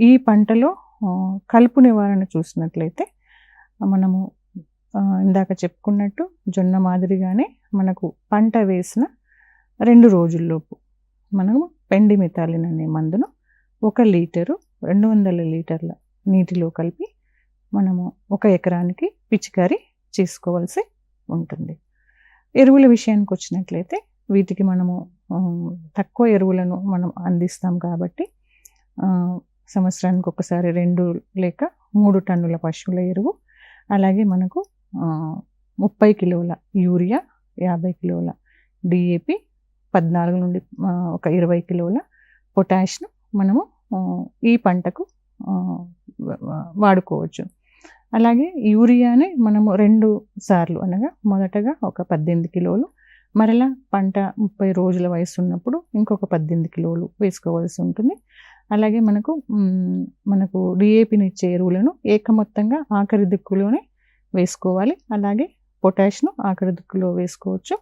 ఈ పంటలో కలుపు నివారణ చూసినట్లయితే మనము ఇందాక చెప్పుకున్నట్టు జొన్న మాదిరిగానే మనకు పంట వేసిన రెండు రోజుల్లోపు మనము పెండి మితాలిన్ అనే మందును ఒక లీటరు రెండు వందల లీటర్ల నీటిలో కలిపి మనము ఒక ఎకరానికి పిచికారీ చేసుకోవాల్సి ఉంటుంది. ఎరువుల విషయానికి వచ్చినట్లయితే వీటికి మనము తక్కువ ఎరువులను మనం అందిస్తాం కాబట్టి సంవత్సరానికి ఒకసారి రెండు లేక మూడు టన్నుల పశువుల ఎరువు. అలాగే మనకు ముప్పై కిలోల యూరియా యాభై కిలోల డిఏపి పద్నాలుగు నుండి ఒక ఇరవై కిలోల పొటాష్ను మనము ఈ పంటకు వాడుకోవచ్చు. అలాగే యూరియాని మనము రెండు సార్లు అనగా మొదటగా ఒక పద్దెనిమిది కిలోలు మరలా పంట ముప్పై రోజుల వయసు ఉన్నప్పుడు ఇంకొక పద్దెనిమిది కిలోలు వేసుకోవాల్సి ఉంటుంది. అలాగే మనకు మనకు డిఏపిని ఇచ్చే ఎరువులను ఏకమొత్తంగా ఆఖరి దిక్కులోనే వేసుకోవాలి. అలాగే పొటాష్ను ఆఖరి దిక్కులో వేసుకోవచ్చు.